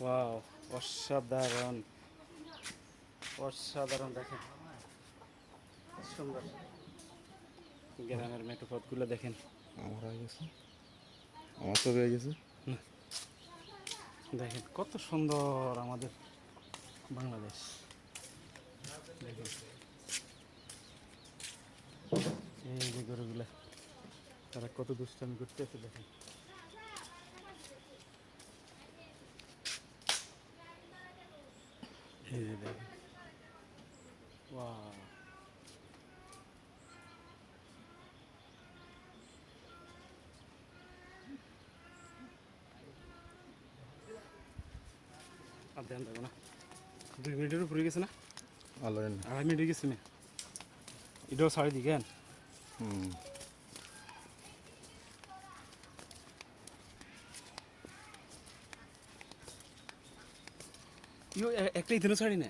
Wow অসাধারণ। অসাধারণ দেখেন। সুন্দর। গ্রামের মেঠো পথগুলো দেখেন। আমার হয়ে গেছে। আমার তো হয়ে গেছে। দেখেন কত সুন্দর আমাদের বাংলাদেশ। দেখেন। এই যে গরুগুলা তারা কত দুষ্টামি করতেছে দেখেন। এই যে দেখেন Wow. আর দেন দেবো না দুই মিনিটের উপরে গেছে না আল্লাহ আড়াই মিনিট গেছে না এটাও সাড়ে দিকেন হুম ইও এ- একটা ইথেনও ছাড়ি না